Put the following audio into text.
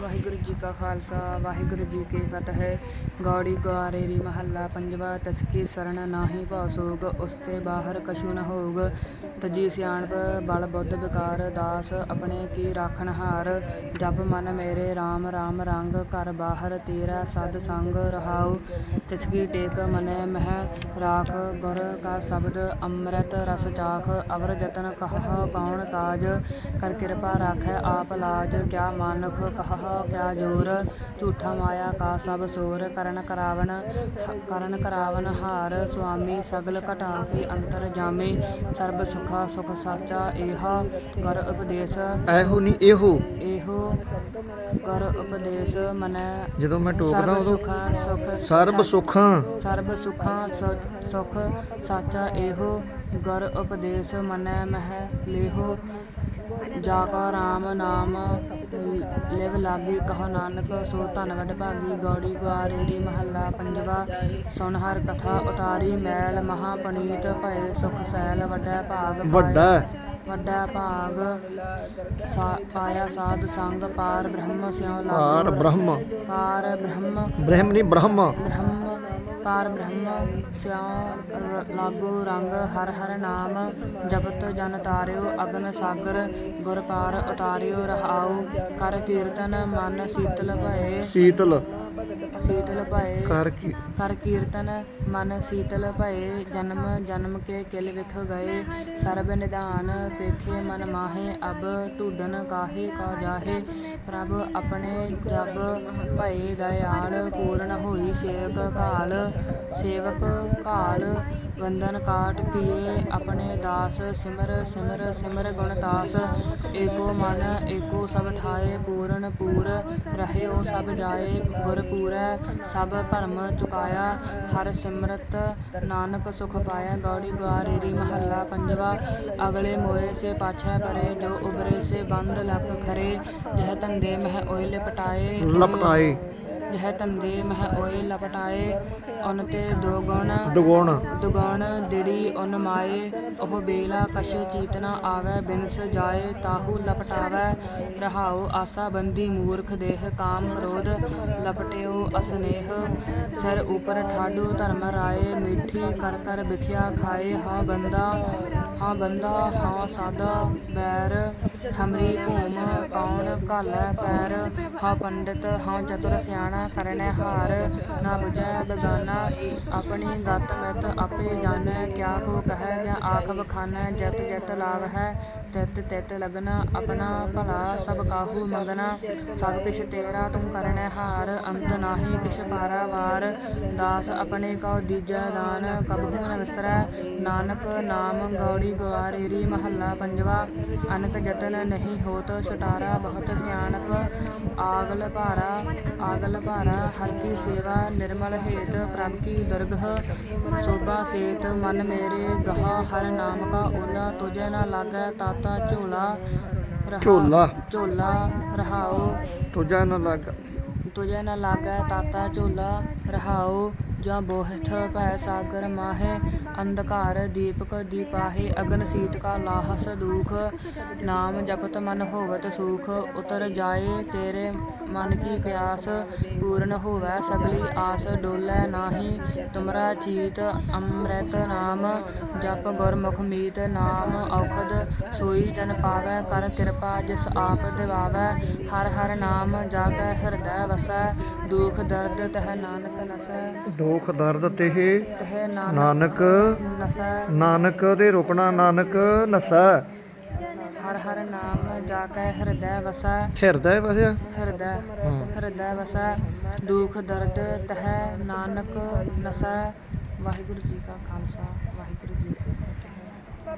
ਵਾਹਿਗੁਰੂ ਜੀ ਕਾ ਖਾਲਸਾ, ਵਾਹਿਗੁਰੂ ਜੀ ਕੀ ਫਤਿਹ। ਗੌੜੀ ਗਵਾਰੇਰੀ ਮਹੱਲਾ ਪੰਜਵਾ ਤਸਕੀ ਸਰਣ ਨਾਹੀ ਭਉ ਉਸ ਤੇ ਬਾਹਰ ਕਛੂ ਨ ਹੋਗ। ਤਜੀ ਸਿਆਣਪ, ਬਲ ਬੁੱਧ ਵਿਕਾਰ ਦਾਸ, ਆਪਣੇ ਕੀ ਰਾਖਣ ਹਾਰ? ਜਪ ਮਨ ਮੇਰੇ RAM RAM ਰੰਗ, ਘਰ ਬਾਹਰ ਤੇਰਾ ਸਦ ਸੰਗ ਰਹਾਉ। ਤਸਕੀ ਟੇਕ ਮਨੈ ਮਹਿ ਰਾਖ, ਗੁਰ ਕਾ ਸ਼ਬਦ ਅੰਮ੍ਰਿਤ ਰਸ ਚਾਖ। ਅਵਰ ਜਤਨ ਕਹ ਕੌਣ ਕਾਜ ਕਰ ਕਿਰਪਾ ਰਾਖੈ ਆਪ ਲਾਜ, ਕਿਆ ਮਾਨੁਖ ਕਹ ਕਿਆ ਜੋਰ ਝੂਠਾ ਮਾਇਆ ਕਾ ਸਭ ਸੋਰ ਕਰਨ ਕਰਾਵਨ ਕਰਨ ਕਰਾਵਨ ਹਾਰ ਸੁਆਮੀ ਸਗਲ ਘਟਾ ਕੇ ਅੰਤਰ ਜਾਮੇ ਸਰਬ ਸੁਖਾ ਸੁਖ ਸਾਚਾ ਏਹਾ ਗੁਰ ਉਪਦੇਸ਼। ਐਹੋ ਨਹੀਂ ਇਹੋ? ਇਹੋ ਗੁਰ ਉਪਦੇਸ਼ ਮਨੈ ਜਦੋਂ ਮੈਂ ਟੋਕਦਾ ਉਦੋਂ ਸਰਬ ਸੁਖਾਂ। ਸਰਬ ਸੁਖਾਂ ਸੁਖ ਸਾਚਾ ਇਹੋ ਗੁਰ ਉਪਦੇਸ਼ ਮਨੈ ਮਹਿ ਲੇਹੋ ਜਾ ਕਾ ਰਾਮ ਨਾਮ ਲਿਵ ਲਾਗੀ ਕਹੋ ਨਾਨਕ ਸੋ ਧਨ ਵਡ ਭਾਗੀ ਗੌੜੀ ਗਵਾਰੇਰੀ ਮਹੱਲਾ ਪੰਜਵਾ ਸੁਣ ਹਰ ਕਥਾ ਉਤਾਰੀ ਮੈਲ ਮਹਾ ਪਨੀਤ ਭਏ ਸੁਖ ਸੈਲ ਵੱਡਾ ਭਾਗ ਵੱਡਾ। ਵੱਡਾ ਭਾਗ ਪਾਇਆ ਸਾਧ ਸੰਗ ਪਾਰ ਬ੍ਰਹਮ ਸਿਉ ਲਾਗੋ। ਪਾਰ ਬ੍ਰਹਮ। ਪਾਰ ਬ੍ਰਹਮ। ਬ੍ਰਹਮ ਨਹੀਂ ਬ੍ਰਹਮ। ਬ੍ਰਹਮ ਪਾਰ ਬ੍ਰਹਮ ਰ- ਲਾਗੋ ਰੰਗ ਹਰ ਹਰ ਨਾਮ ਜਪਤ ਜਨ ਤਾਰਿਓ ਅਗਨ ਸਾਗਰ ਗੁਰ ਪਾਰ ਉਤਾਰਿਓ ਰਹਾਉ ਕਰ ਕੀਰਤਨ ਮਨ ਸੀਤਲ ਭਏ। ਸੀਤਲ। ਸੀਤਲ ਭਏ। ਕਰ ਕੀ ਕਰ ਕੀਰਤਨ ਮਨ ਸੀਤਲ ਭਏ। ਜਨਮ ਜਨਮ ਕੇ ਕਿਲ ਵਿਖ ਗਏ। ਸਰਬ ਨਿਧਾਨ ਪੇਖੇ ਮਨ ਮਾਹੇ। ਅਬ ਢੂਡਨ ਕਾਹੇ ਕਾ ਜਾਹੇ। ਪ੍ਰਭ ਆਪਣੇ ਜਬ ਭਏ ਦਇਆਲ ਪੂਰਨ ਹੋਈ ਸੇਵਕ ਕਾਲ ਸੇਵਕ ਕਾਲ, ਵੰਦਨ ਕਾਟ ਕੀਏ ਆਪਣੇ ਦਾਸ, ਸਿਮਰ ਸਿਮਰ ਸਿਮਰ ਗੁਣ ਦਾਸ ਏਕੋ ਮਨ, ਏਕੋ ਸਭ ਠਾਏ, ਪੂਰਨ ਪੂਰ, ਰਹਿਓ ਸਭ ਜਾਏ, ਗੁਰ ਪੂਰੈ, ਸਭ ਭਰਮ ਚੁਕਾਇਆ, ਹਰ ਸਿਮਰਤ ਨਾਨਕ ਸੁਖ ਪਾਇਆ, ਗੌੜੀ ਗਵਾਰੇਰੀ ਮਹੱਲਾ ਪੰਜਵਾ, ਅਗਲੇ ਮੋਏ ਸੇ ਪਾਛੈ ਪਰੇ, ਜੋ ਉਬਰੇ ਬੰਦ ਲਪ ਖਰੇ ਜਹ ਤੰਦੇ ਮਹਿ ਓਇ ਲਪਟਾਏ। ਲਪਟਾਏ। ਜਹ ਤੰਦੇ ਮਹਿ ਓਇ ਲਪਟਾਏ ਉਨ ਤੇ ਦੋ ਗੁਣ ਦੁਗੁਣ। ਦੁਗਣ ਦਿੜੀ ਉਨ ਮਾਏ ਉਹ ਬੇਲਾ ਕਛ ਚੀਤਨਾ ਆਵੈ ਬਿਨਸ ਜਾਏ ਤਾਹੂ ਲਪਟਾਵੈ। ਰਹਾਉ ਆਸਾ ਬੰਦੀ ਮੂਰਖ ਦੇਹ ਕਾਮ ਕ੍ਰੋਧ ਲਪਟਿਓ ਅਸਨੇਹ। ਸਿਰ ਉਪਰ ਠਾਡੂ ਧਰਮ ਰਾਏ ਮੀਠੀ ਕਰ ਕਰ ਵਿਖਿਆ ਖਾਏ। ਹਾਂ ਬੰਦਾ ਹਾਂ ਬੰਦਾ ਹਾਂ ਸਾਦਾ ਬੈਰ। ਹਮਰੀ ਭੂਮ ਕੌਣ ਘਾਲੈ ਪੈਰ ਹਾਂ ਪੰਡਿਤ ਹਾਂ ਚਤੁਰ ਸਿਆਣਾ ਕਰਨੈ ਹਾਰ ਨਾ ਬੁਝੈ ਬਗਾਨਾ ਆਪਣੀ ਗਤ ਮਿਤ ਆਪੇ ਜਾਣੈ ਕਿਆ ਕੋ ਕਹੈ ਜਾਂ ਆਖ ਬਖਾਨੈ ਜਿਤ ਜਿਤ ਲਾਭ ਹੈ ਤਿਤ ਤਿਤ ਲਗਨਾ ਆਪਣਾ ਭਲਾ ਸਭ ਕਾਹੂ ਮੰਗਣਾ ਸਭ ਕਿਛ ਤੇਰਾ ਤੂੰ ਕਰਨੈ ਹਾਰ ਅੰਤ ਨਾਹੀ ਕਿਛ ਪਾਰਾਵਾਰ ਦਾਸ ਆਪਣੇ ਕਉ ਦੀਜੈ ਦਾਨ ਕਬਹੂ ਨ ਵਿਸਰੈ ਨਾਨਕ ਨਾਮ ਗੌੜੀ ਗਵਾਰੇਰੀ ਮਹੱਲਾ ਪੰਜਵਾ ਅਨਕ ਜਤ ਜਤਨ ਨਹੀਂ ਹੋਤ ਛਟਾਰਾ ਬਹੁਤ ਸਿਆਣਪ ਆਗਲ ਭਾਰਾ ਆਗਲ ਭਾਰਾ ਹਰ ਕੀ ਸੇਵਾ ਨਿਰਮਲ ਹੇਤ ਪ੍ਰਭ ਕੀ ਦਰਗਹ ਸੋਭਾ ਸੇਤ ਮਨ ਮੇਰੇ ਗਹਾ ਹਰ ਨਾਮ ਕਾ ਓਲਾ ਤੁਝੇ ਨਾ ਲਾਗੈ ਤਾਤਾ ਝੋਲਾ ਝੋਲਾ। ਝੋਲਾ ਰਹਾਉ ਤੁਝਾ ਨ ਲੱਗ। ਤੁਝੇ ਨ ਲਾਗੈ ਤਾਤਾ ਝੋਲਾ ਰਹਾਉ ਜਾਂ ਬੋਹਿਥ ਭੈ ਸਾਗਰ ਮਾਹੇ, ਅੰਧਕਾਰ ਦੀਪਕ ਦੀਪਾਹੇ, ਅਗਨ ਸੀਤ ਕਾ ਲਾਹਸ ਦੂਖ, ਨਾਮ ਜਪਤ ਮਨ ਹੋਵਤ ਸੁਖ, ਉਤਰ ਜਾਏ ਤੇਰੇ ਮਨ ਕੀ ਪਿਆਸ, ਪੂਰਨ ਹੋਵੈ ਸਗਲੀ ਆਸ, ਡੋਲੇ ਨਾਹੀ, ਤੁਮਰਾ ਚੀਤ ਅੰਮ੍ਰਿਤ ਨਾਮ, ਜਪ ਗੁਰਮੁਖ ਮੀਤ ਨਾਮ, ਔਖਦ ਸੋਈ ਜਨ ਪਾਵੈ, ਕਰ ਕਿਰਪਾ ਜਿਸ ਆਪ ਦਿਵਾਵੈ, ਹਰ ਹਰ ਨਾਮ ਜਾ ਕੈ ਹਿਰਦੈ ਵਸੈ, ਦੁਖ ਦਰਦ ਤਹ ਨਾਨਕ ਨਸੈ। ਦੁਖ ਦਰਦ ਤੇ ਤਹ ਨਾਨਕ ਨਾਨਕ ਨਸੈ। ਨਾਨਕ ਦੇ ਰੁਕਣਾ ਨਾਨਕ ਨਸੈ। ਹਰ ਹਰ ਨਾਮ ਜਾ ਕੈ ਹਿਰਦੈ ਵਸੈ। ਹਿਰਦੈ ਵਸਿਆ? ਹਿਰਦੈ। ਹਿਰਦੈ ਵਸੈ। ਦੁਖ ਦਰਦ ਤਹ ਨਾਨਕ ਨਸੈ। ਵਾਹਿਗੁਰੂ ਜੀ ਕਾ ਖਾਲਸਾ।